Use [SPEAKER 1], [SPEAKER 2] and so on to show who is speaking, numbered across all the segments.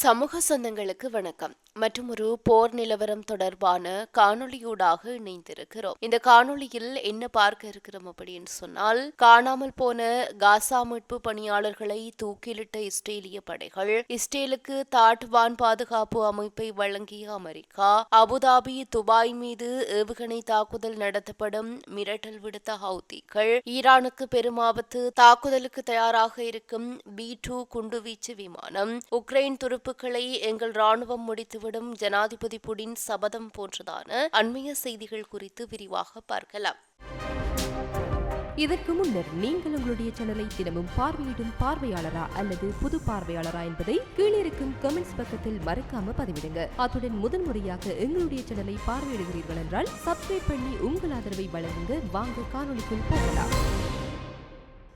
[SPEAKER 1] சமூக சொந்தங்களுக்கு வணக்கம். மற்றும் ஒரு போர் நிலவரம் தொடர்பான காணொளியூடாக இணைந்திருக்கிறோம். இந்த காணொளியில் என்ன பார்க்க இருக்கிறோம் அப்படின்னு சொன்னால் காணாமல் போன காசா மீட்பு பணியாளர்களை தூக்கிலிட்ட இஸ்ரேலிய படைகள் இஸ்ரேலுக்கு தாட்வான் பாதுகாப்பு அமைப்பை வழங்கிய அமெரிக்கா அபுதாபி துபாய் மீது ஏவுகணை தாக்குதல் நடத்தப்படும் மிரட்டல் விடுத்த ஹவுதிகள் ஈரானுக்கு பெரும் ஆபத்து தாக்குதலுக்கு தயாராக இருக்கும் பி டூ குண்டுவீச்சு விமானம் உக்ரைன் துருப்புக்களை எங்கள் ராணுவம் முடித்துவிடும் ஜனாதிபதி புடின் சபதம் போன்றதான அண்மைய செய்திகள் குறித்து விரிவாக பார்க்கலாம்.
[SPEAKER 2] இதற்கு முன்னர் நீங்கள் உங்களுடைய சேனலை தினமும் பார்வையிடும் பார்வையாளரா அல்லது புது பார்வையாளரா என்பதை கீழிருக்கும் கமெண்ட்ஸ் பக்கத்தில் மறக்காம பதிவிடுங்க. அத்துடன் முதன் முறையாக எங்களுடைய சேனலை பார்வையிடுகிறீர்கள் என்றால் சப்ஸ்கிரைப் பண்ணி உங்கள் ஆதரவை வழங்குங்க. வாங்க காணொலிக்குள் போகலாம்.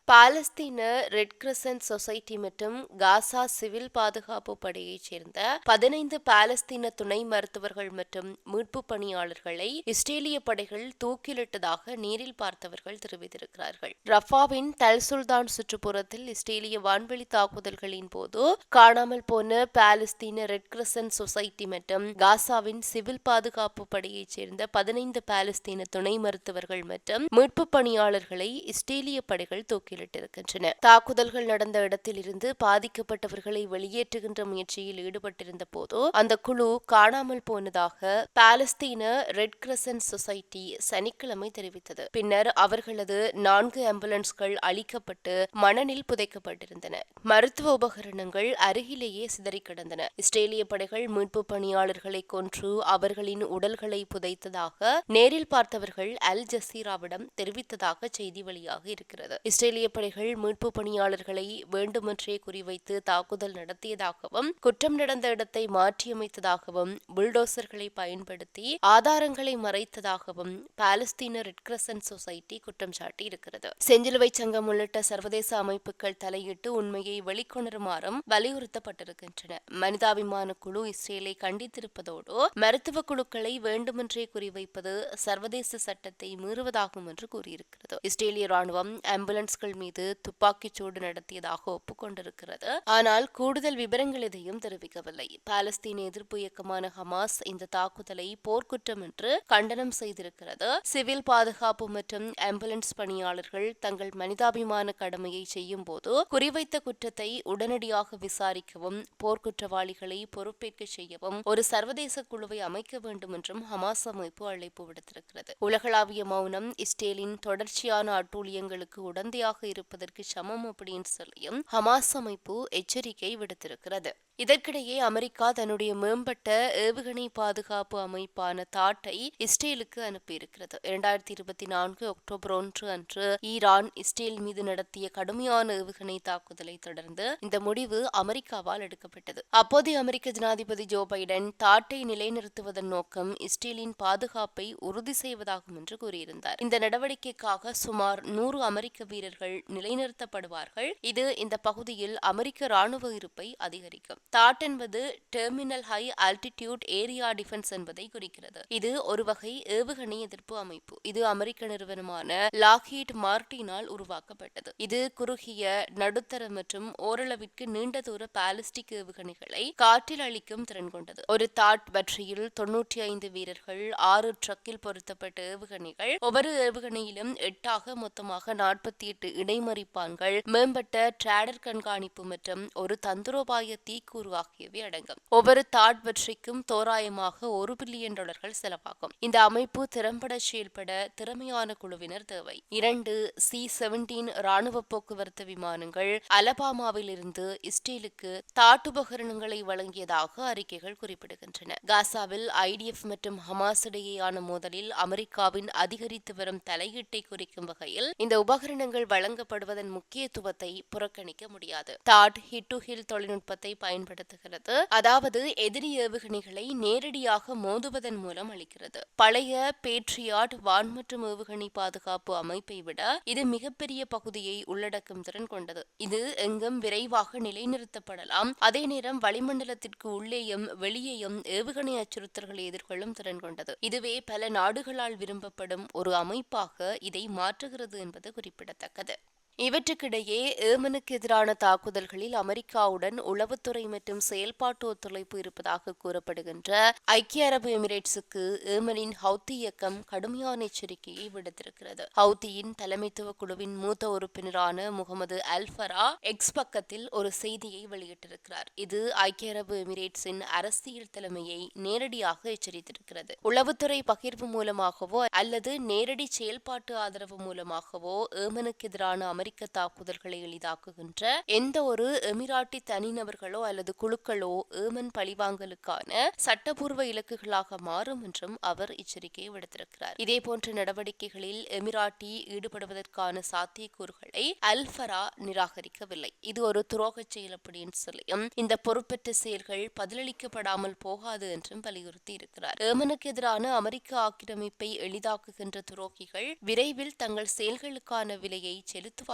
[SPEAKER 1] பாலஸ்தீன ரெட் கிரசன்ட் சொசைட்டி மற்றும் காசா சிவில் பாதுகாப்பு படையைச் சேர்ந்த பதினைந்து பாலஸ்தீன துணை மருத்துவர்கள் மற்றும் மீட்பு பணியாளர்களை இஸ்ரேலிய படைகள் தூக்கிலிட்டதாக நேரில் பார்த்தவர்கள் தெரிவித்திருக்கிறார்கள். ரஃபாவின் தல் சுல்தான் சுற்றுப்புறத்தில் இஸ்ரேலிய வான்வெளி தாக்குதல்களின் போது காணாமல் போன பாலஸ்தீன ரெட் கிரசன்ட் சொசைட்டி மற்றும் காசாவின் சிவில் பாதுகாப்பு படையைச் சேர்ந்த பதினைந்து பாலஸ்தீன துணை மருத்துவர்கள் மற்றும் மீட்பு பணியாளர்களை இஸ்ரேலிய படைகள் தூக்கி தூக்கிலிட்டிருக்கின்றன தாக்குதல்கள் நடந்த இடத்தில் இருந்து பாதிக்கப்பட்டவர்களை வெளியேற்றுகின்ற முயற்சியில் ஈடுபட்டிருந்த போது அந்த குழு காணாமல் போனதாக பாலஸ்தீன ரெட் கிரசன்ட் சொசைட்டி சனிக்கிழமை தெரிவித்தது. பின்னர் அவர்களது நான்கு ஆம்புலன்ஸ்கள் அழிக்கப்பட்டு மணலில் புதைக்கப்பட்டிருந்தன. மருத்துவ உபகரணங்கள் அருகிலேயே சிதறி கிடந்தன. இஸ்ரேலிய படைகள் மீட்பு பணியாளர்களை கொன்று அவர்களின் உடல்களை புதைத்ததாக நேரில் பார்த்தவர்கள் அல் ஜசீராவிடம் தெரிவித்ததாக செய்தி வெளியாக இருக்கிறது. இஸ்ரேலிய படைகள் மீட்பு பணியாளர்களை வேண்டுமென்றே குறிவைத்து தாக்குதல் நடத்தியதாகவும் குற்றம் நடந்த இடத்தை மாற்றியமைத்ததாகவும் புல்டோசர்களை பயன்படுத்தி ஆதாரங்களை மறைத்ததாகவும் பாலஸ்தீன ரெட் கிரசன்ட் சொசைட்டி குற்றம் சாட்டியிருக்கிறது. செஞ்சிலுவை சங்கம் உள்ளிட்ட சர்வதேச அமைப்புகள் தலையிட்டு உண்மையை வெளிக்கொணருமாறும் வலியுறுத்தப்பட்டிருக்கின்றன. மனிதாபிமான குழு இஸ்ரேலை கண்டித்திருப்பதோடு மருத்துவ குழுக்களை வேண்டுமென்றே குறிவைப்பது சர்வதேச சட்டத்தை மீறுவதாகும் என்று கூறியிருக்கிறது. இஸ்ரேலிய ராணுவம் ஆம்புலன்ஸ்கள் மீது துப்பாக்கிச்சூடு நடத்தியதாக ஒப்புக்கொண்டிருக்கிறது. ஆனால் கூடுதல் விவரங்கள் எதையும் தெரிவிக்கவில்லை. பாலஸ்தீன எதிர்ப்பு இயக்கமான ஹமாஸ் இந்த தாக்குதலை போர்க்குற்றம் என்று கண்டனம் செய்திருக்கிறது. சிவில் பாதுகாப்பு மற்றும் ஆம்புலன்ஸ் பணியாளர்கள் தங்கள் மனிதாபிமான கடமையை செய்யும் போது குறிவைத்த குற்றத்தை உடனடியாக விசாரிக்கவும் போர்க்குற்றவாளிகளை பொறுப்பேற்க செய்யவும் ஒரு சர்வதேச குழுவை அமைக்க வேண்டும் என்றும் ஹமாஸ் அமைப்பு அழைப்பு விடுத்திருக்கிறது. உலகளாவிய மௌனம் இஸ்ரேலின் தொடர்ச்சியான அட்டூழியங்களுக்கு உடந்தையாக இருப்பதற்கு சமம் அப்படின்னு சொல்லியும் ஹமாஸ் அமைப்பு எச்சரிக்கை விடுத்திருக்கிறது. இதற்கிடையே அமெரிக்கா தன்னுடைய மேம்பட்ட ஏவுகணை பாதுகாப்பு அமைப்பான தாட்டை இஸ்ரேலுக்கு அனுப்பியிருக்கிறது. இரண்டாயிரத்தி இருபத்தி நான்கு அக்டோபர் ஒன்று அன்று ஈரான் இஸ்ரேல் மீது நடத்திய கடுமையான ஏவுகணை தாக்குதலை தொடர்ந்து இந்த முடிவு அமெரிக்காவால் எடுக்கப்பட்டது. அப்போதைய அமெரிக்க ஜனாதிபதி ஜோ பைடன் தாட்டை நிலைநிறுத்துவதன் நோக்கம் இஸ்ரேலின் பாதுகாப்பை உறுதி செய்வதாகும் என்று கூறியிருந்தார். இந்த நடவடிக்கைக்காக சுமார் நூறு அமெரிக்க வீரர்கள் நிலைநிறுத்தப்படுவார்கள். இது இந்த பகுதியில் அமெரிக்க ராணுவ இருப்பை அதிகரிக்கும். தாட் என்பது terminal high altitude area defense என்பதை குறிக்கிறது. இது ஒரு வகை ஏவுகணை எதிர்ப்பு அமைப்பு. இது அமெரிக்க நிறுவனமான லாக்ஹீட் மார்டினால் உருவாக்கப்பட்டது. இது குறுகிய நடுத்தர மற்றும் ஓரளவிற்கு நீண்ட தூர பாலிஸ்டிக் ஏவுகணைகளை காற்றில் அளிக்கும் திறன் கொண்டது. ஒரு தாட் பற்றியில் தொன்னூற்றி ஐந்து வீரர்கள் ஆறு ட்ரக்கில் பொருத்தப்பட்ட ஏவுகணைகள் ஒவ்வொரு ஏவுகணையிலும் எட்டாக மொத்தமாக நாற்பத்தி எட்டு இடைமறிப்பான்கள் மேம்பட்ட டிராடர் கண்காணிப்பு மற்றும் ஒரு தந்திரோபாய தீக்கு கூறு ஆகியவை அடங்கும். ஒவ்வொரு தாட் வெற்றிக்கும் தோராயமாக ஒரு பில்லியன் டாலர்கள் செலவாகும். இந்த அமைப்பு திறம்பட செயல்பட திறமையான குழுவினர் தேவை. இரண்டு சி செவன்டீன் ராணுவ போக்குவரத்து விமானங்கள் அலபாமாவில் இருந்து இஸ்ரேலுக்கு தாட்டுபகரணங்களை வழங்கியதாக அறிக்கைகள் குறிப்பிடுகின்றன. காசாவில் ஐடிஎஃப் மற்றும் ஹமாஸ் இடையேயான மோதலில் அமெரிக்காவின் அதிகரித்து வரும் தலையீட்டை குறிக்கும் வகையில் இந்த உபகரணங்கள் வழங்கப்படுவதன் முக்கியத்துவத்தை புறக்கணிக்க முடியாது. தாட் ஹிட் டு ஹில் தொழில்நுட்பத்தை பயன்படுத்துகிறது. அதாவது எதிரி ஏவுகணைகளை நேரடியாக மோதுவதன் மூலம் அளிக்கிறது. பழைய பேட்ரியாட் வான் மற்றும் ஏவுகணை பாதுகாப்பு அமைப்பை விட இது மிகப்பெரிய பகுதியை உள்ளடக்கும் திறன் கொண்டது. இது எங்கும் விரைவாக நிலைநிறுத்தப்படலாம். அதே நேரம் வளிமண்டலத்திற்கு உள்ளேயும் வெளியேயும் ஏவுகணை அச்சுறுத்தல்களை எதிர்கொள்ளும் திறன் கொண்டது. இதுவே பல நாடுகளால் விரும்பப்படும் ஒரு அமைப்பாக இதை மாற்றுகிறது என்பது குறிப்பிடத்தக்கது. இவற்றுக்கிடையே ஏமனுக்கு எதிரான தாக்குதல்களில் அமெரிக்காவுடன் உளவுத்துறை மற்றும் செயல்பாட்டு ஒத்துழைப்பு இருப்பதாக கூறப்படுகின்ற ஐக்கிய அரபு எமிரேட்ஸுக்கு ஏமனின் ஹவுத்தி இயக்கம் கடுமையான எச்சரிக்கையை விடுத்திருக்கிறது. ஹவுத்தியின் தலைமைத்துவ குழுவின் மூத்த உறுப்பினரான முகமது அல்ஃபரா எக்ஸ் பக்கத்தில் ஒரு செய்தியை வெளியிட்டிருக்கிறார். இது ஐக்கிய அரபு எமிரேட்ஸின் அரசியல் தலைமையை நேரடியாக எச்சரித்திருக்கிறது. உளவுத்துறை பகிர்வு மூலமாகவோ அல்லது நேரடி செயல்பாட்டு ஆதரவு மூலமாகவோ ஏமனுக்கு எதிரான அமெரிக்க தாக்குதல்களை எளிதாக்குகின்ற எந்த ஒரு எமிராட்டி தனிநபர்களோ அல்லது குழுக்களோ ஏமன் பழிவாங்கலுக்கான சட்டப்பூர்வ இலக்குகளாக மாறும் என்றும் அவர் எச்சரிக்கை விடுத்திருக்கிறார். இதேபோன்ற நடவடிக்கைகளில் எமிராட்டி ஈடுபடுவதற்கான சாத்தியக்கூறுகளை அல்ஃபரா நிராகரிக்கவில்லை. இது ஒரு துரோகச் செயல் அப்படின்னு சொல்லியும் இந்த பொறுப்பற்ற செயல்கள் பதிலளிக்கப்படாமல் போகாது என்றும் வலியுறுத்தி இருக்கிறார் ஏமனுக்கு எதிரான அமெரிக்க ஆக்கிரமிப்பை எளிதாக்குகின்ற துரோகிகள் விரைவில் தங்கள் செயல்களுக்கான விலையை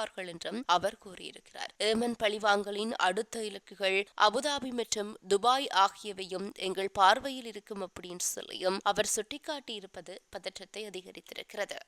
[SPEAKER 1] செலுத்துவார்கள் என்றும் அவர் கூறியிருக்கிறார். ஏமன் பழிவாங்கலின் அடுத்த இலக்குகள் அபுதாபி மற்றும் துபாய் ஆகியவையும் எங்கள் பார்வையில் இருக்கும் அப்படின்னு சொல்லியும் அவர் சுட்டிக்காட்டியிருப்பது பதற்றத்தை அதிகரித்திருக்கிறது.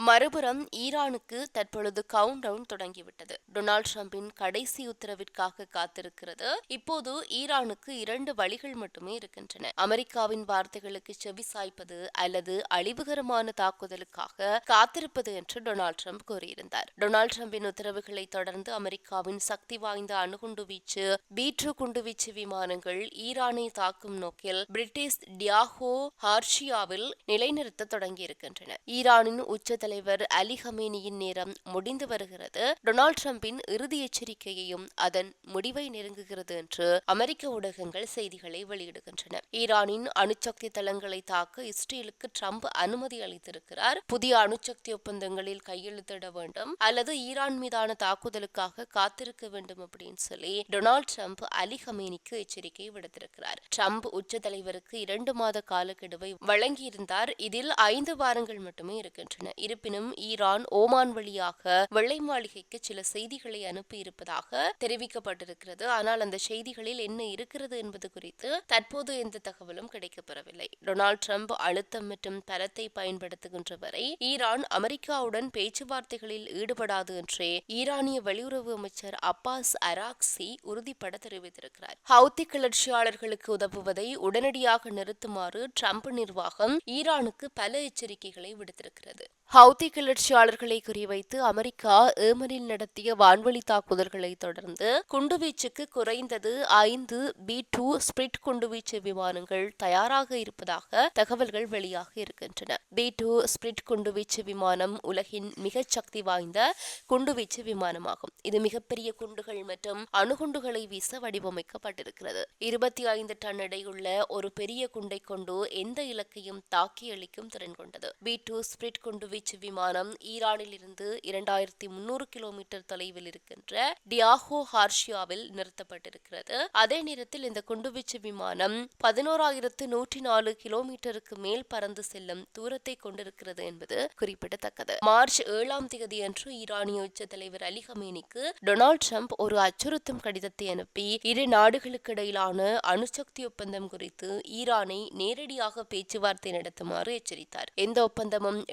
[SPEAKER 1] மறுபுறம் ஈரானுக்கு தற்பொழுது கவுண்ட் டவுன் தொடங்கிவிட்டது. டொனால்ட் ட்ரம்பின் கடைசி உத்தரவிற்காக காத்திருக்கிறது. இப்போது ஈரானுக்கு இரண்டு வழிகள் மட்டுமே இருக்கின்றன. அமெரிக்காவின் வார்த்தைகளுக்கு செவி சாய்ப்பது அல்லது அழிவுகரமான தாக்குதலுக்காக காத்திருப்பது என்று டொனால்ட் ட்ரம்ப் கூறியிருந்தார். டொனால்ட் ட்ரம்பின் உத்தரவுகளை தொடர்ந்து அமெரிக்காவின் சக்தி வாய்ந்த அணுகுண்டு வீச்சு பீட்ரு குண்டுவீச்சு விமானங்கள் ஈரானை தாக்கும் நோக்கில் பிரிட்டிஷ் டியாகோ ஹார்ஷியாவில் நிலைநிறுத்த தொடங்கியிருக்கின்றன. ஈரானின் உச்ச தலைவர் அலி ஹமேனியின் நேரம் முடிந்து வருகிறது. டொனால்டு டிரம்பின் இறுதி எச்சரிக்கையையும் அதன் முடிவை நெருங்குகிறது என்று அமெரிக்க ஊடகங்கள் செய்திகளை வெளியிடுகின்றன. ஈரானின் அணுசக்தி தளங்களை தாக்க இஸ்ரேலுக்கு ட்ரம்ப் அனுமதி அளித்திருக்கிறார். புதிய அணுசக்தி ஒப்பந்தங்களில் கையெழுத்திட வேண்டும் அல்லது ஈரான் மீதான தாக்குதலுக்காக காத்திருக்க வேண்டும் அப்படின்னு சொல்லி டொனால்டு ட்ரம்ப் அலி ஹமேனிக்கு எச்சரிக்கை விடுத்திருக்கிறார். ட்ரம்ப் உச்ச தலைவருக்கு இரண்டு மாத காலக்கெடுவை வழங்கியிருந்தார். இதில் ஐந்து வாரங்கள் மட்டுமே இருக்கின்றன. இருப்பினும் ஈரான் ஓமான் வழியாக வெள்ளை மாளிகைக்கு சில செய்திகளை அனுப்பியிருப்பதாக தெரிவிக்கப்பட்டிருக்கிறது. ஆனால் அந்த செய்திகளில் என்ன இருக்கிறது என்பது குறித்து தற்போது எந்த தகவலும் கிடைக்கப்பெறவில்லை. டொனால்டு ட்ரம்ப் அழுத்தம் மற்றும் தரத்தை பயன்படுத்துகின்ற வரை ஈரான் அமெரிக்காவுடன் பேச்சுவார்த்தைகளில் ஈடுபடாது என்றே ஈரானிய வெளியுறவு அமைச்சர் அப்பாஸ் அராக்சி உறுதிப்பட தெரிவித்திருக்கிறார். ஹவுத்தி கிளர்ச்சியாளர்களுக்கு உதவுவதை உடனடியாக நிறுத்துமாறு ட்ரம்ப் நிர்வாகம் ஈரானுக்கு பல எச்சரிக்கைகளை விடுத்திருக்கிறது. ஹவுதி கிளர்ச்சியாளர்களை குறிவைத்து அமெரிக்கா ஏமனில் நடத்திய வான்வழி தாக்குதல்களை தொடர்ந்து குண்டுவீச்சுக்கு குறைந்தது ஐந்து பி டூ ஸ்பிரிட் குண்டுவீச்சு விமானங்கள் தயாராக இருப்பதாக தகவல்கள் வெளியாக இருக்கின்றன. பி டூ ஸ்பிரிட் குண்டுவீச்சு விமானம் உலகின் மிகச் சக்தி வாய்ந்த குண்டுவீச்சு விமானமாகும். இது மிகப்பெரிய குண்டுகள் மற்றும் அணுகுண்டுகளை வீச வடிவமைக்கப்பட்டிருக்கிறது. இருபத்தி ஐந்து டன் எடையுள்ள ஒரு பெரிய குண்டை கொண்டு எந்த இலக்கையும் தாக்கி அளிக்கும் திறன் கொண்டது. பி டூ ஸ்பிரிட் குண்டுவீச்சு விமானம் ஈரானில் இருந்து இரண்டாயிரத்தி முன்னூறு கிலோமீட்டர் தொலைவில் இருக்கின்ற டியாகோ ஹார்ஷியாவில் நிறுத்தப்பட்டிருக்கிறது. அதே நேரத்தில் இந்த குண்டுவீச்சு விமானம் பதினோராயிரத்து நூற்றி நாலு கிலோமீட்டருக்கு மேல் பறந்து செல்லும் தூரத்தை கொண்டிருக்கிறது என்பது குறிப்பிடத்தக்கது. மார்ச் ஏழாம் தேதி அன்று ஈரானிய உச்ச தலைவர் அலி ஹமேனிக்கு டொனால்டு ட்ரம்ப் ஒரு அச்சுறுத்தும் கடிதத்தை அனுப்பி இரு நாடுகளுக்கு இடையிலான அணுசக்தி ஒப்பந்தம் குறித்து ஈரானை நேரடியாக பேச்சுவார்த்தை நடத்துமாறு எச்சரித்தார். எந்த ஒப்பந்தமும்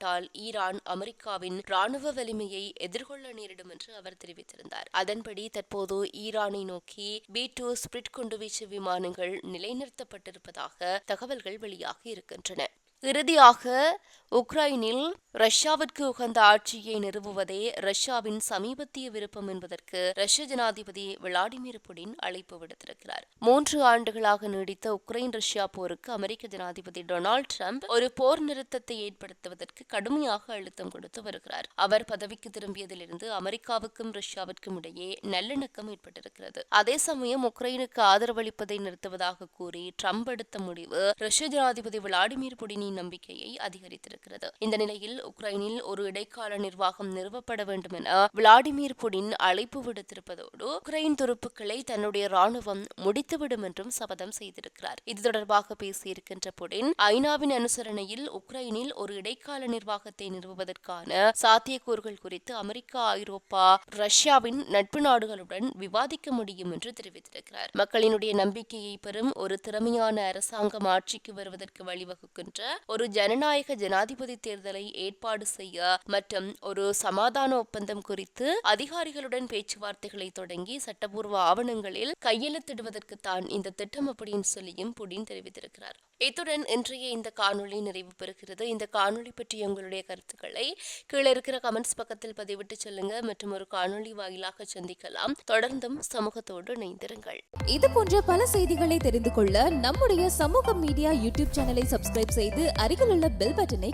[SPEAKER 1] எட்டப்படாவிட்டால் ஈரான் அமெரிக்காவின் ராணுவ வலிமையை எதிர்கொள்ள நேரிடும் என்று அவர் தெரிவித்திருந்தார். அதன்படி தற்போது ஈரானை நோக்கி பி டூ ஸ்பிரிட் குண்டுவீச்சு விமானங்கள் நிலைநிறுத்தப்பட்டிருப்பதாக தகவல்கள் வெளியாகி இருக்கின்றன. இறுதியாக உக்ரைனில் ரஷ்யாவிற்கு உகந்த ஆட்சியை நிறுவுவதே ரஷ்யாவின் சமீபத்திய விருப்பம் என்பதற்கு ரஷ்ய ஜனாதிபதி விளாடிமிர் புடின் அழைப்பு விடுத்திருக்கிறார். மூன்று ஆண்டுகளாக நீடித்த உக்ரைன் ரஷ்யா போருக்கு அமெரிக்க ஜனாதிபதி டொனால்டு ட்ரம்ப் ஒரு போர் நிறுத்தத்தை ஏற்படுத்துவதற்கு கடுமையாக அழுத்தம் கொடுத்து வருகிறார். அவர் பதவிக்கு திரும்பியதிலிருந்து அமெரிக்காவுக்கும் ரஷ்யாவிற்கும் இடையே நல்லிணக்கம் ஏற்பட்டிருக்கிறது. அதே சமயம் உக்ரைனுக்கு ஆதரவளிப்பதை நிறுத்துவதாக கூறி ட்ரம்ப் எடுத்த முடிவு ரஷ்ய ஜனாதிபதி விளாடிமிர் புடினின் நம்பிக்கையை அதிகரித்திருக்கிறது. இருக்கிறது இந்த நிலையில் உக்ரைனில் ஒரு இடைக்கால நிர்வாகம் நிறுவப்பட வேண்டும் என விளாடிமிர் புடின் அழைப்பு விடுத்திருப்பதோடு உக்ரைன் துருப்புக்களை தன்னுடைய ராணுவம் முடித்துவிடும் என்றும் சபதம் செய்திருக்கிறார். இது தொடர்பாக பேசியிருக்கின்ற புடின் ஐநாவின் அனுசரணையில் உக்ரைனில் ஒரு இடைக்கால நிர்வாகத்தை நிறுவுவதற்கான சாத்தியக்கூறுகள் குறித்து அமெரிக்கா ஐரோப்பா ரஷ்யாவின் நட்பு நாடுகளுடன் விவாதிக்க முடியும் என்று தெரிவித்திருக்கிறார். மக்களினுடைய நம்பிக்கையை பெறும் ஒரு திறமையான அரசாங்கம் ஆட்சிக்கு வருவதற்கு வழிவகுக்கின்ற ஒரு ஜனநாயக ஜனாதிபதி தேர்தலை ஏற்பாடு செய்ய மற்றும் ஒரு சமாதான ஒப்பந்தம் குறித்து அதிகாரிகளுடன் பேச்சுவார்த்தைகளை தொடங்கி சட்டபூர்வ ஆவணங்களில் கையெழுத்திடுவதற்கு தான் இந்த திட்டம் அப்படின்னு சொல்லியும் புடின் தெரிவித்திருக்கிறார். இத்துடன் இன்றைய இந்த காணொளி நிறைவு பெறுகிறது. இந்த காணொலி பற்றிய உங்களுடைய கருத்துக்களை கீழே இருக்கிற கமெண்ட்ஸ் பக்கத்தில் பதிவிட்டு சொல்லுங்க. மற்றும் ஒரு காணொளி வாயிலாக சந்திக்கலாம். தொடர்ந்தும் சமூகத்தோடு இணைந்திருங்கள்.
[SPEAKER 3] இது போன்ற பல செய்திகளை தெரிந்து கொள்ள நம்முடைய சமூக மீடியா யூடியூப் சேனலை சப்ஸ்கிரைப் செய்து அருகில் உள்ள பெல் பட்டனை